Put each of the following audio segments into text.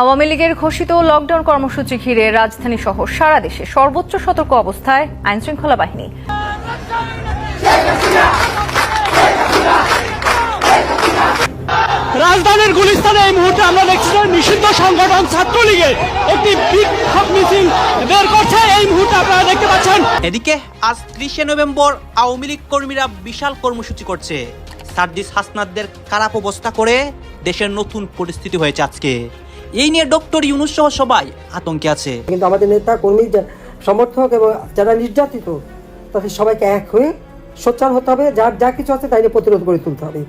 আওয়ামী লীগের ঘোষিত লকডাউন কর্মসূচি ঘিরে রাজধানী সহ সারা দেশে সর্বোচ্চ সতর্ক অবস্থায় আইনশৃঙ্খলা বাহিনী। রাজধানীর গুলিস্তানে এই মুহূর্তে আমরা দেখছি যে নিষিদ্ধ সংগঠন ছাত্রলীগের একটি বিক্ষোভ মিছিল বের করছে। এই মুহূর্তে আপনারা দেখতে পাচ্ছেন। এদিকে আজ ত্রিশে নভেম্বর আওয়ামী লীগ কর্মীরা বিশাল কর্মসূচি করছে। সার্জিস হাসনাদদের খারাপ অবস্থা করে দেশের নতুন পরিস্থিতি হয়েছে আজকে। এই নিয়ে ডক্টর ইউনুস সহ সবাই আতঙ্কে আছে। কিন্তু আমাদের নেতা কর্মী সমর্থক এবং যারা নির্যাতিত তাদের সবাইকে এক হয়ে সোচ্চার হতে হবে। যার যা কিছু আছে তাই নিয়ে প্রতিরোধ করে তুলতে হবে।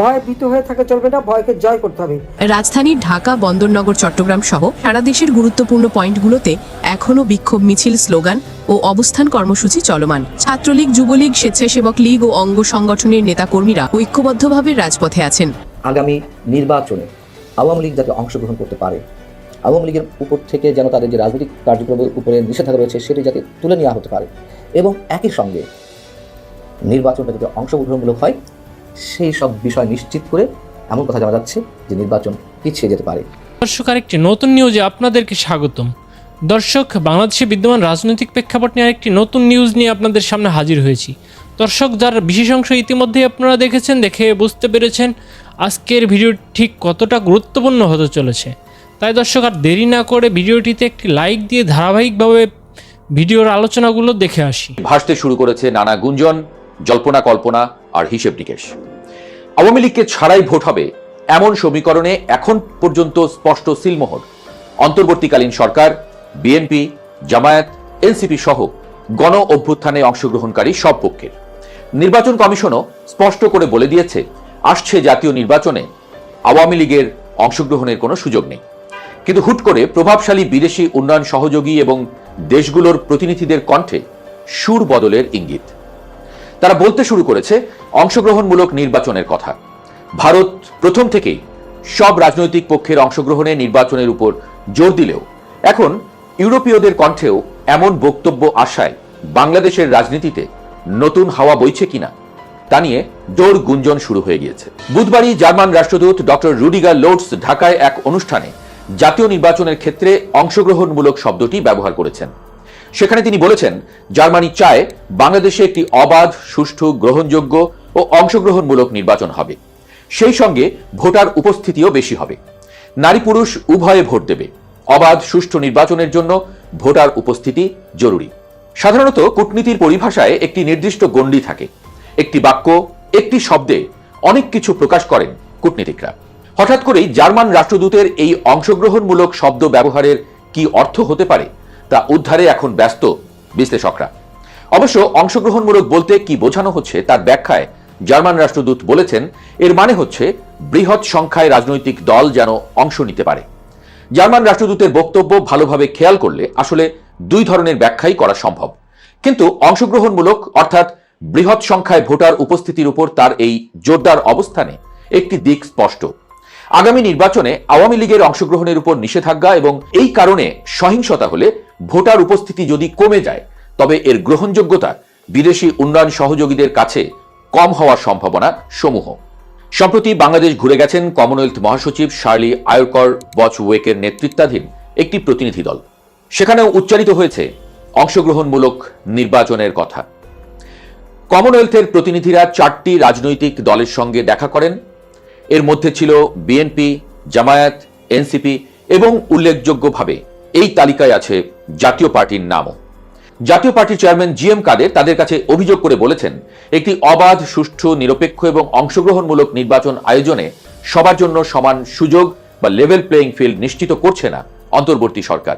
ভয়ে ভীত হয়ে থাকা চলবে না ভয়কে জয় করতে হবে। রাজধানীর ঢাকা বন্দরনগর চট্টগ্রাম সহ সারা দেশের গুরুত্বপূর্ণ পয়েন্টগুলোতে এখনও বিক্ষোভ মিছিল স্লোগান ও অবস্থান কর্মসূচি চলমান। ছাত্রলীগ যুবলীগ স্বেচ্ছাসেবক লীগ ও অঙ্গ সংগঠনের নেতাকর্মীরা ঐক্যবদ্ধভাবে রাজপথে আছেন। আগামী নির্বাচনে আওয়ামী লীগ যাতে অংশগ্রহণ করতে পারে। আওয়ামী লীগের উপর থেকে যেন তাদের যে রাজনৈতিক কার্যক্রমের উপরে নিষেধাজ্ঞা রয়েছে, সেটি যাতে তুলে নেওয়া হতে পারে। এবং একই সঙ্গে নির্বাচনটা যাতে অংশগ্রহণমূলক হয়, সেই সব বিষয় নিশ্চিত করে এমন কথা জানা যাচ্ছে যে নির্বাচন পিছিয়ে যেতে পারে। দর্শক, আরেকটি নতুন নিউজে আপনাদেরকে স্বাগতম। দর্শক, বাংলাদেশে বিদ্যমান রাজনৈতিক প্রেক্ষাপট নিয়ে আরেকটি নতুন নিউজ নিয়ে আপনাদের সামনে হাজির হয়েছি। দর্শক, যার বিশেষ অংশ ইতিমধ্যেই আপনারা দেখেছেন, দেখে বুঝতে পেরেছেন আজকের ভিডিও ঠিক কতটা গুরুত্বপূর্ণ হতে চলেছে? তাই দর্শক, আর দেরি না করে ভিডিওটিতে একটি লাইক দিয়ে ধারাবাহিকভাবে ভিডিওর আলোচনাগুলো দেখে আসি। ভাসতে শুরু করেছে নানা গুঞ্জন, জল্পনা কল্পনা আর হিসেব নিকেশ। আওয়ামী লীগকে ছাড়াই ভোট হবে এমন সমীকরণে এখন পর্যন্ত স্পষ্ট সিলমোহর। অন্তর্বর্তীকালীন সরকার, বিএনপি, জামায়াত, এনসিপি সহ গণ অভ্যুত্থানে অংশগ্রহণকারী সব পক্ষের। নির্বাচন কমিশনও স্পষ্ট করে বলে দিয়েছে আসছে জাতীয় নির্বাচনে আওয়ামী লীগের অংশগ্রহণের কোনো সুযোগ নেই। কিন্তু হুট করে প্রভাবশালী বিদেশি উন্নয়ন সহযোগী এবং দেশগুলোর প্রতিনিধিদের কণ্ঠে সুর বদলের ইঙ্গিত। তারা বলতে শুরু করেছে, অংশগ্রহণমূলক নির্বাচনের কথা। ভারত প্রথম থেকেই সব রাজনৈতিক পক্ষের অংশগ্রহণে নির্বাচনের উপর জোর দিলেও এখন ইউরোপীয়দের কণ্ঠেও এমন বক্তব্য আশায় বাংলাদেশের রাজনীতিতে নতুন হাওয়া বইছে কিনা তা নিয়ে জোর গুঞ্জন শুরু হয়ে গিয়েছে। বুধবারই জার্মান রাষ্ট্রদূত ডক্টর রুডিগার লোডস ঢাকায় এক অনুষ্ঠানে জাতীয় নির্বাচনের ক্ষেত্রে অংশগ্রহণমূলক শব্দটি ব্যবহার করেছেন। সেখানে তিনি বলেছেন, জার্মানি চায় বাংলাদেশে একটি অবাধ, সুষ্ঠু, গ্রহণযোগ্য ও অংশগ্রহণমূলক নির্বাচন হবে। সেই সঙ্গে ভোটার উপস্থিতিও বেশি হবে। নারী পুরুষ উভয়ে ভোট দেবে। অবাধ, সুষ্ঠু নির্বাচনের জন্য ভোটার উপস্থিতি জরুরি। সাধারণত কূটনীতির পরিভাষায় একটি নির্দিষ্ট গণ্ডি থাকে। একটি বাক্য, একটি শব্দে অনেক কিছু প্রকাশ করেন কূটনীতিকরা। হঠাৎ করেই জার্মান রাষ্ট্রদূতের এই অংশগ্রহণমূলক শব্দ ব্যবহারের কি অর্থ হতে পারে, তা উদ্ধারে এখন ব্যস্ত বিশ্লেষকরা। অবশ্য অংশগ্রহণমূলক বলতে কি বোঝানো হচ্ছে তার ব্যাখ্যায় জার্মান রাষ্ট্রদূত বলেছেন, এর মানে হচ্ছে বৃহৎ সংখ্যায় রাজনৈতিক দল যেন অংশ নিতে পারে। জার্মান রাষ্ট্রদূতের বক্তব্য ভালোভাবে খেয়াল করলে আসলে দুই ধরনের ব্যাখ্যাই করা সম্ভব। কিন্তু অংশগ্রহণমূলক অর্থাৎ বৃহৎ সংখ্যায় ভোটার উপস্থিতির উপর তার এই জোরদার অবস্থানে একটি দিক স্পষ্ট। আগামী নির্বাচনে আওয়ামী লীগের অংশগ্রহণের উপর নিষেধাজ্ঞা এবং এই কারণে সহিংসতা হলে ভোটার উপস্থিতি যদি কমে যায়, তবে এর গ্রহণযোগ্যতা বিদেশি উন্নয়ন সহযোগীদের কাছে কম হওয়ার সম্ভাবনা সমূহ। সম্প্রতি বাংলাদেশ ঘুরে গেছেন কমনওয়েলথ মহাসচিব শার্লি আয়কর বচ ওয়েকের নেতৃত্বাধীন একটি প্রতিনিধি দল। সেখানেও উচ্চারিত হয়েছে, অংশগ্রহণমূলক নির্বাচনের কথা। কমনওয়েলথের প্রতিনিধিরা চারটি রাজনৈতিক দলের সঙ্গে দেখা করেন। এর মধ্যে ছিল বিএনপি জামায়াত এনসিপি এবং উল্লেখযোগ্যভাবে এই তালিকায় আছে জাতীয় পার্টির নামও। জাতীয় পার্টির চেয়ারম্যান জি এম কাদের তাদের কাছে অভিযোগ করে বলেছেন, একটি অবাধ, সুষ্ঠু, নিরপেক্ষ এবং অংশগ্রহণমূলক নির্বাচন আয়োজনে সবার জন্য সমান সুযোগ বা লেভেল প্লেয়িং ফিল্ড নিশ্চিত করছে না অন্তর্বর্তী সরকার।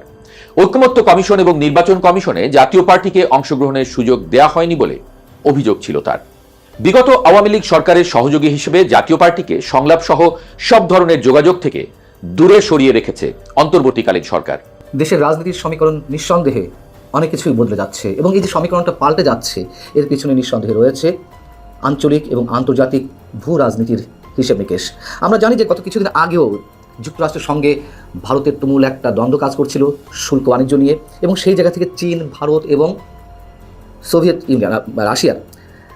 ঐক্যমত্য কমিশন এবং নির্বাচন কমিশনে জাতীয় পার্টিকে অংশগ্রহণের সুযোগ দেয়া হয়নি বলে অভিযোগ ছিল তার। বিগত আওয়ামী লীগ সরকারের সহযোগী হিসেবে জাতীয় পার্টিকে সংলাপ সহ সব ধরনের যোগাযোগ থেকে দূরে সরিয়ে রেখেছে অন্তর্বর্তীকালীন সরকার। দেশের রাজনীতির সমীকরণ নিঃসন্দেহে অনেক কিছুই বদলে যাচ্ছে এবং এই যে সমীকরণটা পাল্টে যাচ্ছে, এর পিছনে নিঃসন্দেহে রয়েছে আঞ্চলিক এবং আন্তর্জাতিক ভূ রাজনীতির হিসেব নিকেশ। আমরা জানি যে গত কিছুদিন আগেও যুক্তরাষ্ট্রের সঙ্গে ভারতের তুমুল একটা দ্বন্দ্ব কাজ করছিল শুল্ক বাণিজ্য নিয়ে এবং সেই জায়গা থেকে চীন, ভারত এবং সোভিয়েত ইউনিয়ন আহ, রাশিয়ার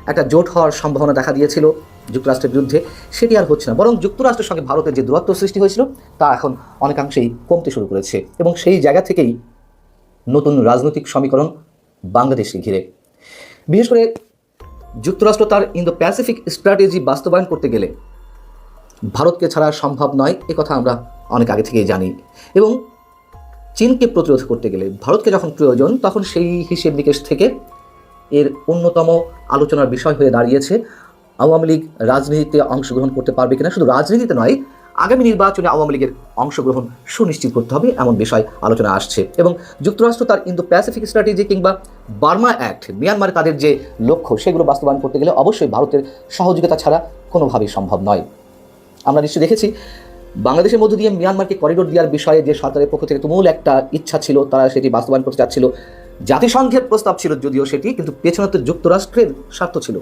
একটা জোট হওয়ার সম্ভাবনা দেখা দিয়েছিল যুক্তরাষ্ট্রের বিরুদ্ধে। সেটি আর হচ্ছে না বরং যুক্তরাষ্ট্রের সঙ্গে ভারতের যে দূরত্ব সৃষ্টি হয়েছিল তা এখন অনেকাংশেই কমতে শুরু করেছে এবং সেই জায়গা থেকেই নতুন রাজনৈতিক সমীকরণ বাংলাদেশকে ঘিরে। বিশেষ করে যুক্তরাষ্ট্র তার ইন্দো প্যাসিফিক স্ট্র্যাটেজি বাস্তবায়ন করতে গেলে ভারতকে ছাড়া সম্ভব নয় এ কথা আমরা অনেক আগে থেকেই জানি। এবং চীনকে প্রতিরোধ করতে গেলে ভারতকে যখন প্রয়োজন তখন সেই হিসেব নিকেশ থেকে এর অন্যতম আলোচনার বিষয় হয়ে দাঁড়িয়েছে। আওয়ামী লীগ রাজনীতিতে অংশগ্রহণ করতে পারবে কিনা? শুধু রাজনীতিতে নয়, আগামী নির্বাচনে আওয়ামী লীগের অংশগ্রহণ সুনিশ্চিত করতে হবে, এমন বিষয় আলোচনা আসছে। এবং যুক্তরাষ্ট্র তার ইন্দো প্যাসিফিক স্ট্র্যাটেজি কিংবা বার্মা অ্যাক্ট, মিয়ানমারে তাদের যে লক্ষ্য, সেগুলো বাস্তবায়ন করতে গেলে অবশ্যই ভারতের সহযোগিতা ছাড়া কোনোভাবেই সম্ভব নয়। আমরা নিশ্চয়ই দেখেছি বাংলাদেশের মধ্য দিয়ে মিয়ানমারকে করিডোর দেওয়ার বিষয়ে যে সরকারের পক্ষ থেকে তুমুল একটা ইচ্ছা ছিল, তারা সেটি বাস্তবায়ন করতে চাচ্ছিল। জাতিসংঘের প্রস্তাব ছিল যদিও সেটি, কিন্তু পেছনে তো যুক্তরাষ্ট্রের স্বার্থ ছিল।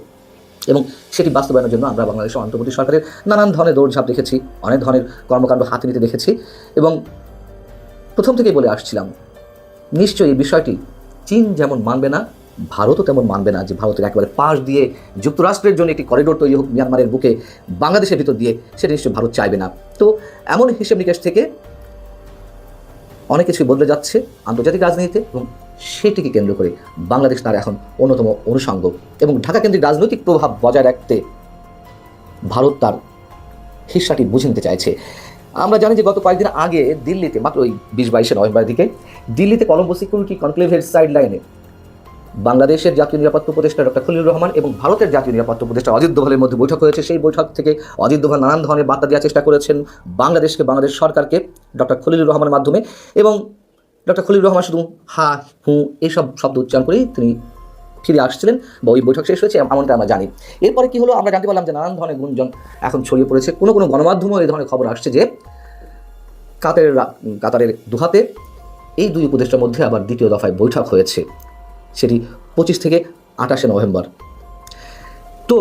এবং সেটি বাস্তবায়নের জন্য আমরা বাংলাদেশের অন্তর্বর্তী সরকারের নানান ধরনের দৌড়ঝাঁপ দেখেছি, অনেক ধরনের কর্মকাণ্ড হাতে নিতে দেখেছি। এবং প্রথম থেকেই বলে আসছিলাম, নিশ্চয়ই এই বিষয়টি চীন যেমন মানবে না ভারতও তেমন মানবে না যে ভারতের একেবারে পাশ দিয়ে যুক্তরাষ্ট্রের জন্য একটি করিডোর তৈরি হোক মিয়ানমারের বুকে বাংলাদেশের ভিতর দিয়ে, সেটা নিশ্চয়ই ভারত চাইবে না। তো এমন হিসেব নিকাশ থেকে অনেক কিছুই বদলে যাচ্ছে আন্তর্জাতিক রাজনীতিতে এবং সেটিকে কেন্দ্র করে বাংলাদেশ তার এখন অন্যতম অনুষঙ্গ এবং ঢাকা কেন্দ্রিক রাজনৈতিক প্রভাব বজায় রাখতে ভারত তার হিস্সাটি বুঝে নিতে চাইছে। আমরা জানি যে গত কয়েকদিন আগে দিল্লিতে, মাত্র ওই বিশ বাইশে নভেম্বরের দিকে, দিল্লিতে কলম্বো সিকিউরিটি কনক্লেভের সাইড লাইনে বাংলাদেশের জাতীয় নিরাপত্তা উপদেষ্টা ডক্টর খলিলুর রহমান এবং ভারতের জাতীয় নিরাপত্তা উপদেষ্টা অজিত দোভালের মধ্যে বৈঠক হয়েছে। সেই বৈঠক থেকে অজিত দোভাল নানান ধরনের বার্তা দেওয়ার চেষ্টা করেছেন বাংলাদেশকে, বাংলাদেশ সরকারকে ডক্টর খলিলুর রহমানের মাধ্যমে এবং ডক্টর খলিলুর রহমান শুধু হা, হু এইসব শব্দ উচ্চারণ করেই তিনি ফিরে আসছিলেন বা ওই বৈঠক শেষ হয়েছে এমনটা আমরা জানি। এরপরে কি হলো আমরা জানতে পারলাম যে নানান ধরনের গুঞ্জন এখন ছড়িয়ে পড়েছে। কোনো কোনো গণমাধ্যমেও এই ধরনের খবর আসছে যে কাতারের কাতারের দুহাতে এই দুই উপদেষ্টার মধ্যে আবার দ্বিতীয় দফায় বৈঠক হয়েছে। সেটি পঁচিশ থেকে আঠাশে নভেম্বর। তো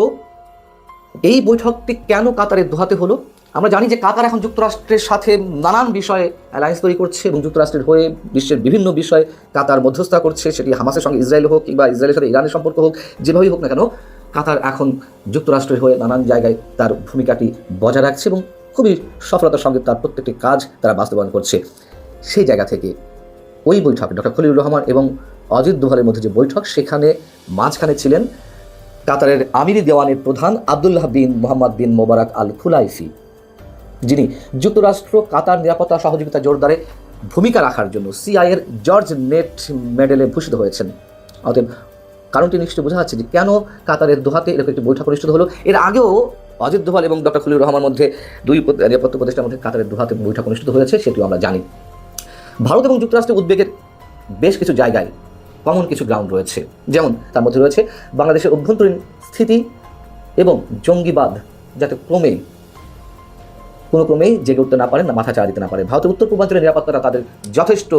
এই বৈঠকটি কেন কাতারের দোহাতে হলো? আমরা জানি যে কাতার এখন যুক্তরাষ্ট্রের সাথে নানান বিষয়ে অ্যালায়েন্স তৈরি করছে এবং যুক্তরাষ্ট্রের হয়ে বিশ্বের বিভিন্ন বিষয়ে কাতার মধ্যস্থতা করছে। সেটি হামাসের সঙ্গে ইসরায়েল হোক কিংবা ইসরায়েলের সাথে ইরানের সম্পর্ক হোক, যেভাবেই হোক না কেন, কাতার এখন যুক্তরাষ্ট্রের হয়ে নানান জায়গায় তার ভূমিকাটি বজায় রাখছে এবং খুবই সফলতার সঙ্গে তার প্রত্যেকটি কাজ তারা বাস্তবায়ন করছে। সেই জায়গা থেকে ওই বৈঠক, ডক্টর খলিলুর রহমান এবং অজিত দোভালের মধ্যে যে বৈঠক, সেখানে মাঝখানে ছিলেন কাতারের আমিরি দেওয়ানের প্রধান আবদুল্লাহ বিন মোহাম্মদ বিন মোবারক আল খুলাইফি, যিনি যুক্তরাষ্ট্র, কাতার নিরাপত্তা, সহযোগিতা জোরদারে ভূমিকা রাখার জন্য সিআইয়ের জর্জ নেট মেডেলে ভূষিত হয়েছেন। অতএব কারণটি নিশ্চয়ই বোঝা যাচ্ছে যে কেন কাতারের দোহাতে এরকম একটি বৈঠক অনুষ্ঠিত হলো। এর আগেও অজিত দোভাল এবং ডক্টর খলিলুর রহমান মধ্যে দুই নিরাপত্তা উপদেষ্টার মধ্যে কাতারের দোহাতে বৈঠক অনুষ্ঠিত হয়েছে, সেটিও আমরা জানি। ভারত এবং যুক্তরাষ্ট্রের উদ্বেগের বেশ কিছু জায়গায় কমন কিছু গ্রাউন্ড রয়েছে। যেমন, তার মধ্যে রয়েছে বাংলাদেশের অভ্যন্তরীণ স্থিতি এবং জঙ্গিবাদ, যাতে ক্রমে, কোনো ক্রমেই জেগে উঠতে না পারে না, মাথা চাড়া দিতে না পারে। ভারতের উত্তর পূর্বাঞ্চলের নিরাপত্তাটা তাদের যথেষ্ট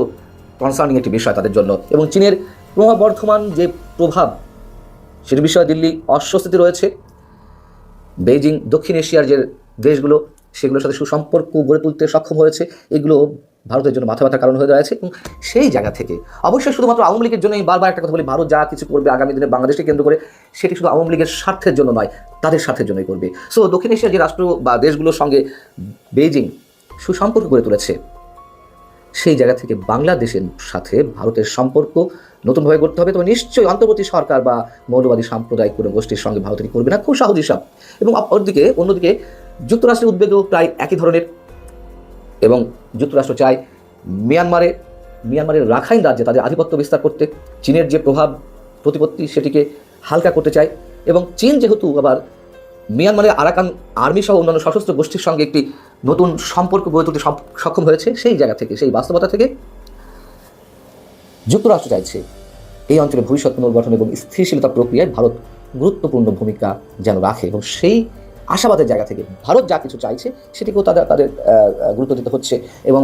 কনসার্নিং একটি বিষয় তাদের জন্য। এবং চীনের ক্রমবর্ধমান যে প্রভাব সেটি বিষয়ে দিল্লি অস্বস্তিতে রয়েছে। বেইজিং, দক্ষিণ এশিয়ার যে দেশগুলো, সেগুলোর সাথে সুসম্পর্ক গড়ে তুলতে সক্ষম হয়েছে। এগুলো ভারতের জন্য মাথা ব্যথার কারণ হয়ে দাঁড়াচ্ছে এবং সেই জায়গা থেকে অবশ্যই শুধুমাত্র আওয়ামী লীগের জন্যই বারবার একটা কথা বলি, ভারত যা কিছু করবে আগামী দিনে বাংলাদেশকে কেন্দ্র করে সেটি শুধু আওয়ামী লীগের স্বার্থের জন্য নয়, তাদের স্বার্থের জন্যই করবে। সো দক্ষিণ এশিয়ার যে রাষ্ট্র বা দেশগুলোর সঙ্গে বেইজিং সুসম্পর্ক গড়ে তুলেছে, সেই জায়গা থেকে বাংলাদেশের সাথে ভারতের সম্পর্ক নতুনভাবে গড়তে হবে। তবে নিশ্চয়ই অন্তর্বর্তী সরকার বা মৌলবাদী সাম্প্রদায়িক কোনো গোষ্ঠীর সঙ্গে ভারতের করবে না, খুব সহজ হিসাব এবং অপরদিকে, অন্যদিকে যুক্তরাষ্ট্রের উদ্বেগও প্রায় একই ধরনের। এবং যুক্তরাষ্ট্র চায় মিয়ানমারে, মিয়ানমারের রাখাইন রাজ্যে তাদের আধিপত্য বিস্তার করতে। চীনের যে প্রভাব, প্রতিপত্তি, সেটিকে হালকা করতে চায়। এবং চীন যেহেতু আবার মিয়ানমারের আরাকান আর্মি সহ অন্যান্য সশস্ত্র গোষ্ঠীর সঙ্গে একটি নতুন সম্পর্ক গড়ে তুলতে সক্ষম হয়েছে, সেই জায়গা থেকে, সেই বাস্তবতা থেকে, যুক্তরাষ্ট্র চাইছে এই অঞ্চলে ভবিষ্যৎ পুনর্গঠন এবং স্থিতিশীলতা প্রক্রিয়ায় ভারত গুরুত্বপূর্ণ ভূমিকা যেন রাখে। এবং সেই আশাবাদের জায়গা থেকে ভারত যা কিছু চাইছে সেটিকেও তাদের তাদের গুরুত্ব দিতে হচ্ছে এবং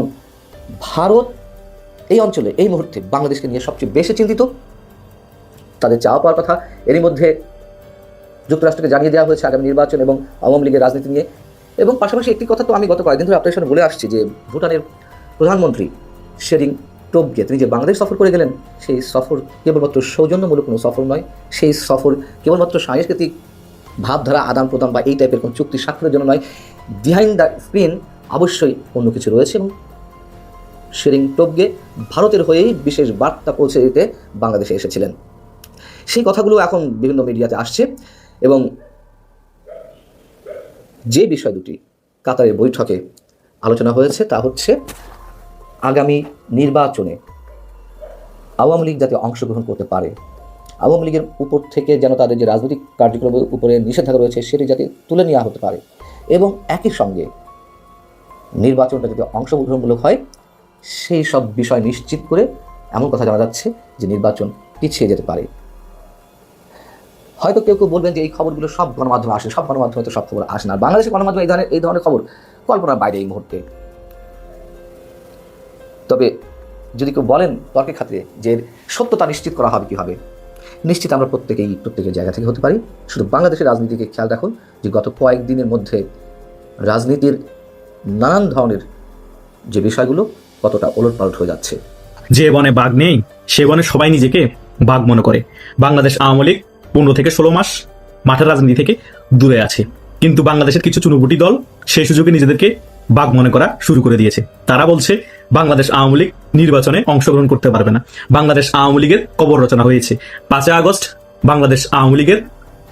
ভারত এই অঞ্চলে, এই মুহূর্তে বাংলাদেশকে নিয়ে সবচেয়ে বেশি চিন্তিত, তাদের চাওয়া পাওয়ার কথা। এরই মধ্যে যুক্তরাষ্ট্রকে জানিয়ে দেওয়া হয়েছে আগামী নির্বাচন এবং আওয়ামী লীগের রাজনীতি নিয়ে। এবং পাশাপাশি একটি কথা তো আমি গত কয়েকদিন ধরে আপনার সামনে বলে আসছি যে ভুটানের প্রধানমন্ত্রী শেরিং টোবগে তিনি যে বাংলাদেশ সফর করে গেলেন, সেই সফর কেবলমাত্র সৌজন্যমূলক কোনো সফর নয়, সেই সফর কেবলমাত্র সাংস্কৃতিক ভাবধারা, আদান প্রদান বা এই টাইপের কোনো চুক্তি স্বাক্ষরের জন্য নয়। বিহাইন্ড দ্য স্ক্রিন অবশ্যই অন্য কিছু রয়েছে এবং শেরিং টোপগে ভারতের হয়েই বিশেষ বার্তা পৌঁছে দিতে বাংলাদেশে এসেছিলেন। সেই কথাগুলো এখন বিভিন্ন মিডিয়াতে আসছে এবং যে বিষয় দুটি কাতারের বৈঠকে আলোচনা হয়েছে তা হচ্ছে আগামী নির্বাচনে আওয়ামী লীগ যাতে অংশগ্রহণ করতে পারে আওয়ামী লীগের উপর থেকে যেন তাদের যে রাজনৈতিক কার্যক্রমের উপরে নিষেধাজ্ঞা রয়েছে, সেটি যাতে তুলে নেওয়া হতে পারে। এবং একই সঙ্গে নির্বাচনটা যদি অংশগ্রহণমূলক হয়, সেই সব বিষয় নিশ্চিত করে এমন কথা জানা যাচ্ছে যে নির্বাচন পিছিয়ে যেতে পারে। হয়তো কেউ কেউ বলবেন যে এই খবরগুলো সব গণমাধ্যমে আসে, সব গণমাধ্যমে তো সব খবর আসে না। বাংলাদেশের গণমাধ্যমে এই ধরনের এই ধরনের খবর কল্পনার বাইরে এই মুহূর্তে। তবে যদি কেউ বলেন তর্কের খাতিরে যে সত্যতা নিশ্চিত করা হবে কীভাবে নিশ্চিত আমরা প্রত্যেকেই প্রত্যেকের জায়গা থেকে হতে পারি। শুধু বাংলাদেশের রাজনীতিকে খেয়াল রাখুন যে গত কয়েকদিনের মধ্যে রাজনীতির নানান ধরনের যে বিষয়গুলো কতটা ওলটপালট হয়ে যাচ্ছে। যে বনে বাঘ নেই, সে বনে সবাই নিজেকে বাঘ মনে করে। বাংলাদেশ আওয়ামী লীগ পনেরো থেকে ষোলো মাস মাঠের রাজনীতি থেকে দূরে আছে। কিন্তু বাংলাদেশের কিছু চুনুপুটি দল সেই সুযোগে নিজেদেরকে বাঘ মনে করা শুরু করে দিয়েছে। তারা বলছে, বাংলাদেশ আওয়ামী লীগ নির্বাচনে অংশগ্রহণ করতে পারবে না। বাংলাদেশ আওয়ামী লীগের কবর রচনা হয়েছে। পাঁচই আগস্ট বাংলাদেশ আওয়ামী লীগের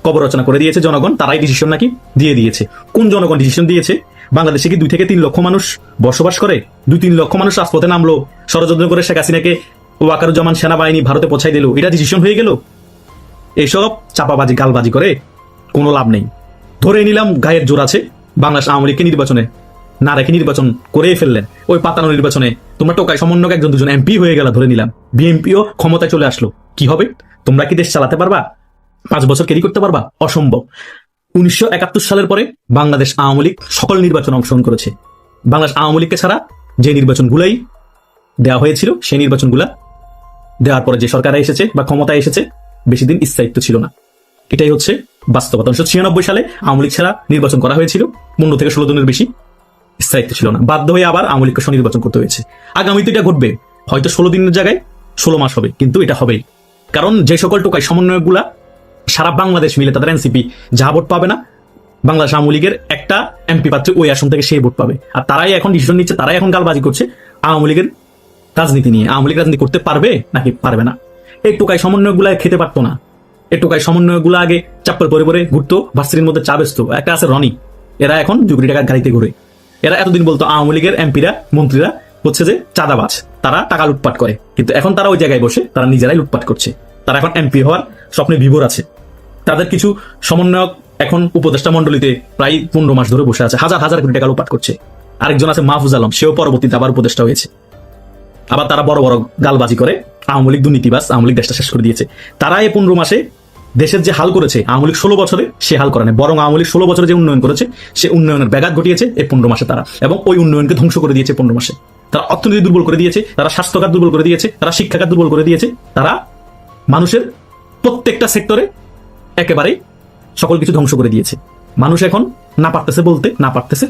কবর রচনা করে দিয়েছে জনগণ। তারাই ডিসিশন নাকি দিয়ে দিয়েছে। কোন জনগণ ডিসিশন দিয়েছে? বাংলাদেশে কি দুই থেকে তিন লক্ষ মানুষ বসবাস করে? দুই তিন লক্ষ মানুষ রাজপথে নামলো। ষড়যন্ত্র করে শেখ হাসিনাকে ওয়াকারুজ্জামান সেনাবাহিনী ভারতে পৌঁছাই দিল। এটা ডিসিশন হয়ে গেল? এসব চাপাবাজি, গালবাজি করে কোনো লাভ নেই। ধরে নিলাম গায়ের জোর আছে বাংলাদেশ আওয়ামী লীগকে নির্বাচনে। না রেখে নির্বাচন করেই ফেললেন। ওই পাতানো নির্বাচনে তোমরা টোকাই সমন্বয়ক একজন দুজন এমপি হয়ে গেল ধরে নিলাম। বিএমপিও ক্ষমতায় চলে আসলো। কি হবে? তোমরা কি দেশ চালাতে পারবা? পাঁচ বছর ক্যারি করতে পারবা? অসম্ভব। উনিশশো একাত্তর সালের পরে বাংলাদেশ আওয়ামী লীগ সকল নির্বাচনে অংশগ্রহণ করেছে। বাংলাদেশ আওয়ামী লীগকে ছাড়া যে নির্বাচনগুলাই দেওয়া হয়েছিল, সেই নির্বাচনগুলা দেওয়ার পরে যে সরকার এসেছে বা ক্ষমতায় এসেছে বেশি দিন স্থায়িত্ব ছিল না। এটাই হচ্ছে বাস্তবতা। উনিশশো ছিয়ানব্বই সালে আওয়ামী লীগ ছাড়া নির্বাচন করা হয়েছিল। পনেরো থেকে ষোলো দিনের বেশি। স্থায়িত্ব ছিল না। বাধ্য হয়ে আবার আওয়ামী লীগকে করতে হয়েছে। আগামীতে এটা ঘটবে। হয়তো ষোলো দিনের জায়গায় ষোলো মাস হবে, কিন্তু এটা হবেই। কারণ যে সকল টোকাই সমন্বয়কগুলা সারা বাংলাদেশ মিলে তাদের এনসিপি যা ভোট পাবে না, বাংলাদেশ আওয়ামী লীগের একটা এমপি পাত্রে ওই আসন থেকে সেই ভোট পাবে। আর তারাই এখন ডিসিশন নিচ্ছে, তারাই এখন গালবাজি করছে আওয়ামী লীগের রাজনীতি নিয়ে। আওয়ামী লীগ রাজনীতি করতে পারবে নাকি পারবে না? এই টোকাই সমন্বয়গুলা খেতে পারতো না। এই টোকাই সমন্বয়গুলো আগে চাপ্পল পরে পরে ঘুরতো, ভার্সিটির মধ্যে চা বেচতো। একটা আছে রনি, এরা এখন দু কোটি টাকার গাড়িতে ঘুরে। এরা এতদিন বলতো আওয়ামী লীগের এমপিরা, মন্ত্রীরা হচ্ছে যে চাঁদাবাজ। তারা টাকা লুটপাট করে। কিন্তু এখন তারা ওই জায়গায় বসে, তারা নিজেরাই লুটপাট করছে। তারা এখন এমপি হওয়ার স্বপ্নে বিভোর আছে। তাদের কিছু সমন্বয়ক এখন উপদেষ্টা মন্ডলীতে প্রায় পনেরো মাস ধরে বসে আছে, হাজার হাজার কোটি টাকা লুটপাট করছে। আরেকজন আছে মাহফুজ আলম, সেও পরবর্তীতে আবার উপদেষ্টা হয়েছে। আবার তারা বড় বড় গালবাজি করে, আওয়ামী লীগ দুর্নীতিবাস আওয়ামী লীগ দেশটা শেষ করে দিয়েছে। তারা এই পনেরো মাসে দেশের যে হাল করেছে, আওয়ামী লীগ ষোলো বছরে সে হাল করে বরং আওয়ামী লীগ ষোলো বছরে যে উন্নয়ন করেছে, সে উন্নয়নের ব্যাঘাত ঘটিয়েছে এই পনেরো মাসে তারা। এবং ওই উন্নয়নকে ধ্বংস করে দিয়েছে পনেরো মাসে। তারা অর্থনীতি দুর্বল করে দিয়েছে, তারা স্বাস্থ্যখাত দুর্বল করে দিয়েছে, তারা শিক্ষাখাত দুর্বল করে দিয়েছে, তারা মানুষের প্রত্যেকটা সেক্টরে একেবারেই সকল কিছু ধ্বংস করে দিয়েছে। মানুষ এখন না পারতেছে বলতে, না পারতেছে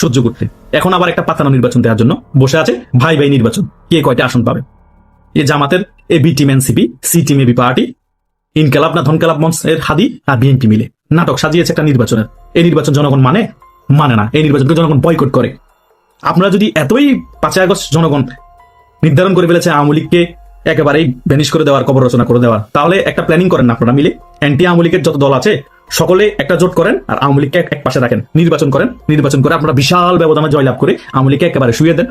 সহ্য করতে। এখন আবার একটা পাতানো নির্বাচন দেওয়ার জন্য বসে আছে ভাই ভাই নির্বাচন, কে কয়টা আসন পাবে? এ জামাতের A B team NCP C team AB party ইনকালাব না ধনকালাব মঞ্চ এর হাদি আর বিএনপি মিলে। নাটক সাজিয়েছে একটা নির্বাচনের। এই নির্বাচন জনগণ মানে? মানে না। এই নির্বাচনকে জনগণ বয়কট করে। আপনারা যদি এতই পাঁচই আগস্ট জনগণ নির্ধারণ করে ফেলেছে আওয়ামী লীগকে একেবারেই ভ্যানিশ করে দেওয়ার, কবর রচনা করে দেওয়ার, তাহলে একটা প্ল্যানিং করেন না আপনারা মিলে? অ্যান্টি আওয়ামী লীগের যত দল আছে, সকলে একটা জোট করেন আর আওয়ামী লীগকে এক পাশে রাখেন। নির্বাচন করেন। নির্বাচন করে আপনারা বিশাল ব্যবধানে জয়লাভ করে আওয়ামী লীগকে একেবারে শুয়ে দেন।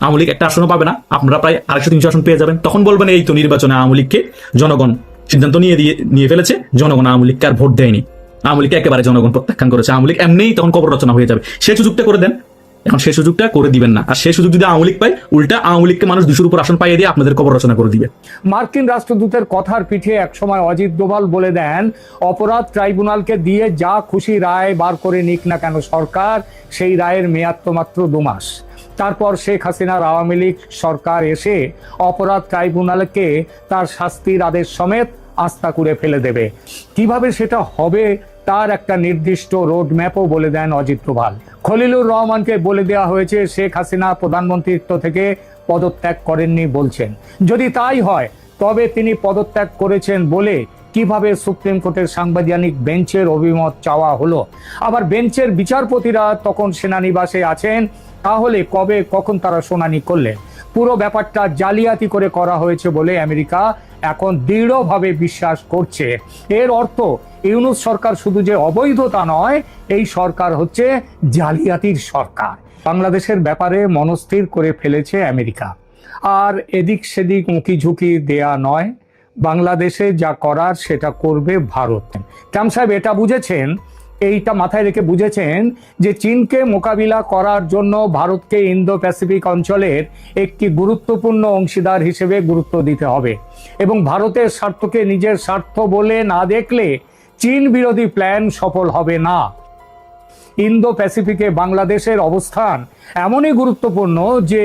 আওয়ামী লীগ একটা আসনও পাবে না। আপনারা প্রায় আড়াইশো, তিনশো আসন পেয়ে যাবেন। তখন বলবেন, এই তো নির্বাচনে আওয়ামী লীগকে জনগণ সিদ্ধান্ত নিয়ে দিয়ে, নিয়ে ফেলেছে, জনগণ আওয়ামী লীগকে আর ভোট দেয়নি। আওয়ামী লীগকে একেবারে জনগণ প্রত্যাখ্যান করেছে। আওয়ামী লীগ এমনিই তখন কবর রচনা হয়ে যাবে। সেই সুযোগটা করে দেন। এখন সেই সুযোগটা করে দিবেন না। আর সেই সুযোগ যদি আওয়ামী লীগ পায়, উল্টা আওয়ামী লীগকে মানুষ দুশোর উপর আসন পাইয়ে দিয়ে আপনাদের কবর রচনা করে দিবে। মার্কিন রাষ্ট্রদূতের কথার পিঠে একসময় অজিত দোভাল বলে দেন, অপরাধ ট্রাইব্যুনালকে দিয়ে যা খুশি রায় বার করে নিক না কেন সরকার, সেই রায়ের মেয়াদ তো মাত্র দু মাস। তারপর শেখ হাসিনার আওয়ামী লীগ সরকার এসে অপরাধ ট্রাইব্যুনালকে তার শাস্তির আদেশ সমেত আস্থা করে ফেলে দেবে। কীভাবে সেটা হবে, তার একটা নির্দিষ্ট রোড ম্যাপও বলে দেন অজিত দোভাল খলিলুর রহমানকে বলে দেওয়া হয়েছে, শেখ হাসিনা প্রধানমন্ত্রিত্ব থেকে পদত্যাগ করেননি বলছেন। যদি তাই হয়, তবে তিনি পদত্যাগ করেছেন বলে কীভাবে সুপ্রিম কোর্টের সাংবিধানিক বেঞ্চের অভিমত চাওয়া হলো? আবার বেঞ্চের বিচারপতিরা তখন সেনানিবাসে আছেন, তাহলে কবে, কখন তারা শুনানি করলেন? পুরো ব্যাপারটা জালিয়াতি করে করা হয়েছে বলে আমেরিকা এখন দৃঢ়ভাবে বিশ্বাস করছে। এর অর্থ, ইউনুস সরকার শুধু যে অবৈধতা নয়, এই সরকার হচ্ছে জালিয়াতির সরকার। বাংলাদেশের ব্যাপারে মনস্থির করে ফেলেছে আমেরিকা। আর এদিক সেদিক উঁকি ঝুঁকি দেয়া নয়, বাংলাদেশে যা করার সেটা করবে ভারত। ক্যাম সাহেব, এটা বুঝেছেন? এইটা মাথায় রেখে বুঝেছেন যে চীনকে মোকাবিলা করার জন্য ভারতকে ইন্দো প্যাসিফিক অঞ্চলের একটি গুরুত্বপূর্ণ অংশীদার হিসেবে গুরুত্ব দিতে হবে। এবং ভারতের স্বার্থকে নিজের স্বার্থ বলে না দেখলে চীন বিরোধী প্ল্যান সফল হবে না। ইন্দো প্যাসিফিকে বাংলাদেশের অবস্থান এমনই গুরুত্বপূর্ণ যে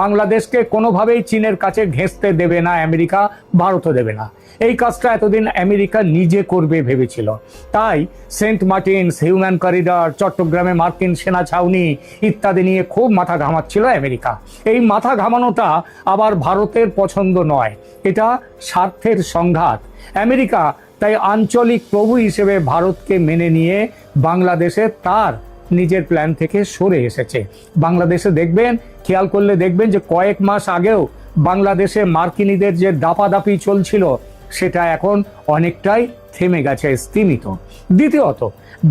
বাংলাদেশকে কোনোভাবেই চীনের কাছে ঘেঁষতে দেবে না, আমেরিকা ভারতও দেবে না। এই কাজটা এতদিন আমেরিকা নিজে করবে ভেবেছিল। তাই সেন্ট মার্টিনস, হিউম্যান করিডর, চট্টগ্রামে মার্কিন সেনা ছাউনি ইত্যাদি নিয়ে খুব মাথা ঘামাচ্ছিল আমেরিকা। এই মাথা ঘামানোটা আবার ভারতের পছন্দ নয়, এটা স্বার্থের সংঘাত। আমেরিকা তাই আঞ্চলিক প্রভু হিসেবে ভারতকে মেনে নিয়ে বাংলাদেশে তার নিজের প্ল্যান থেকে সরে এসেছে। বাংলাদেশে দেখবেন, খেয়াল করলে দেখবেন যে কয়েক মাস আগেও বাংলাদেশে মার্কিনীদের যে দাপাদাপি চলছিল, সেটা এখন অনেকটাই থেমে গেছে, স্তীমিত। দ্বিতীয়ত,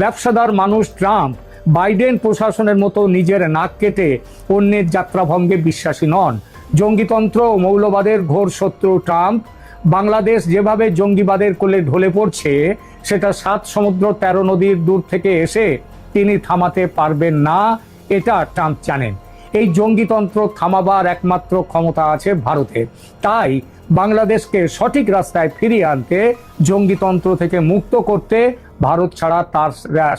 ব্যবসাদার মানুষ ট্রাম্প বাইডেন প্রশাসনের মতো নিজের নাক কেটে অন্যের যাত্রাভঙ্গে বিশ্বাসী নন। জঙ্গিতন্ত্র ও মৌলবাদের ঘোর শত্রু ট্রাম্প বাংলাদেশ যেভাবে জঙ্গিবাদের কোলে ঢলে পড়ছে, সেটা সাত সমুদ্র তেরো নদীর দূর থেকে এসে তিনি থামাতে পারবেন না, এটা ট্রাম্প জানেন। এই জঙ্গিতন্ত্র থামাবার একমাত্র ক্ষমতা আছে ভারতে। তাই বাংলাদেশকে সঠিক রাস্তায় ফিরিয়ে আনতে, জঙ্গিতন্ত্র থেকে মুক্ত করতে ভারত ছাড়া তার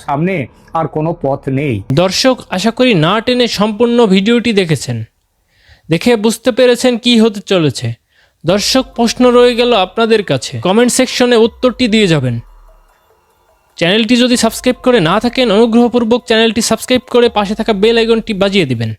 সামনে আর কোনো পথ নেই। দর্শক, আশা করি না টেনে সম্পূর্ণ ভিডিওটি দেখেছেন। দেখে বুঝতে পেরেছেন কি হতে চলেছে। দর্শক প্রশ্ন রয়ে গেল আপনাদের কাছে। কমেন্ট সেকশনে উত্তরটি দিয়ে যাবেন। চ্যানেলটি যদি সাবস্ক্রাইব করে না থাকেন, অনুগ্রহপূর্বক চ্যানেলটি সাবস্ক্রাইব করে পাশে থাকা বেল আইকনটি বাজিয়ে দিবেন।